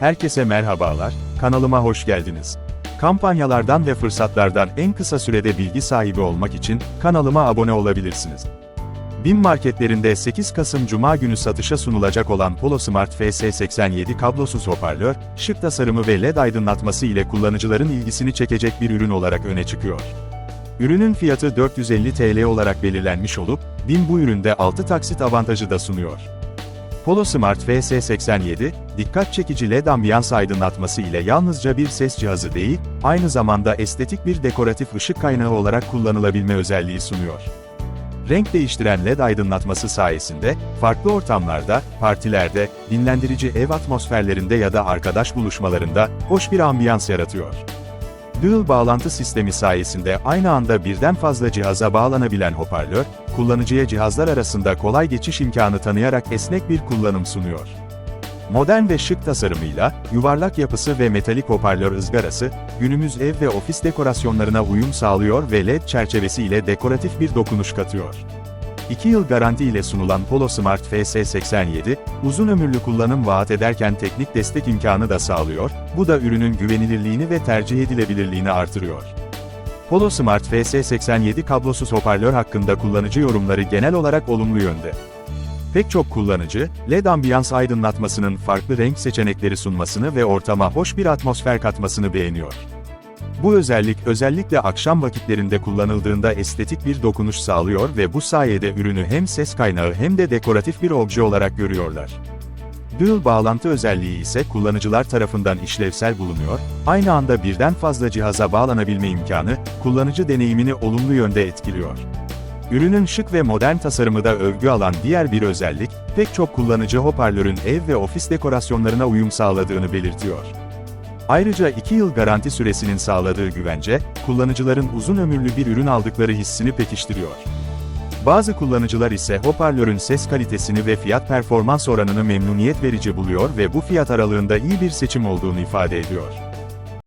Herkese merhabalar, kanalıma hoş geldiniz. Kampanyalardan ve fırsatlardan en kısa sürede bilgi sahibi olmak için kanalıma abone olabilirsiniz. BİM marketlerinde 8 Kasım Cuma günü satışa sunulacak olan Polo Smart FS87 kablosuz hoparlör, şık tasarımı ve LED aydınlatması ile kullanıcıların ilgisini çekecek bir ürün olarak öne çıkıyor. Ürünün fiyatı 450 TL olarak belirlenmiş olup, BİM bu üründe 6 taksit avantajı da sunuyor. Polo Smart FS87, dikkat çekici LED ambiyans aydınlatması ile yalnızca bir ses cihazı değil, aynı zamanda estetik bir dekoratif ışık kaynağı olarak kullanılabilme özelliği sunuyor. Renk değiştiren LED aydınlatması sayesinde, farklı ortamlarda, partilerde, dinlendirici ev atmosferlerinde ya da arkadaş buluşmalarında hoş bir ambiyans yaratıyor. Dual bağlantı sistemi sayesinde aynı anda birden fazla cihaza bağlanabilen hoparlör, kullanıcıya cihazlar arasında kolay geçiş imkanı tanıyarak esnek bir kullanım sunuyor. Modern ve şık tasarımıyla, yuvarlak yapısı ve metalik hoparlör ızgarası, günümüz ev ve ofis dekorasyonlarına uyum sağlıyor ve LED çerçevesi ile dekoratif bir dokunuş katıyor. 2 yıl garanti ile sunulan Polo Smart FS87, uzun ömürlü kullanım vaat ederken teknik destek imkanı da sağlıyor, bu da ürünün güvenilirliğini ve tercih edilebilirliğini artırıyor. Polo Smart FS87 kablosuz hoparlör hakkında kullanıcı yorumları genel olarak olumlu yönde. Pek çok kullanıcı, LED ambiyans aydınlatmasının farklı renk seçenekleri sunmasını ve ortama hoş bir atmosfer katmasını beğeniyor. Bu özellik özellikle akşam vakitlerinde kullanıldığında estetik bir dokunuş sağlıyor ve bu sayede ürünü hem ses kaynağı hem de dekoratif bir obje olarak görüyorlar. Dual bağlantı özelliği ise kullanıcılar tarafından işlevsel bulunuyor, aynı anda birden fazla cihaza bağlanabilme imkanı, kullanıcı deneyimini olumlu yönde etkiliyor. Ürünün şık ve modern tasarımı da övgü alan diğer bir özellik, pek çok kullanıcı hoparlörün ev ve ofis dekorasyonlarına uyum sağladığını belirtiyor. Ayrıca 2 yıl garanti süresinin sağladığı güvence, kullanıcıların uzun ömürlü bir ürün aldıkları hissini pekiştiriyor. Bazı kullanıcılar ise hoparlörün ses kalitesini ve fiyat performans oranını memnuniyet verici buluyor ve bu fiyat aralığında iyi bir seçim olduğunu ifade ediyor.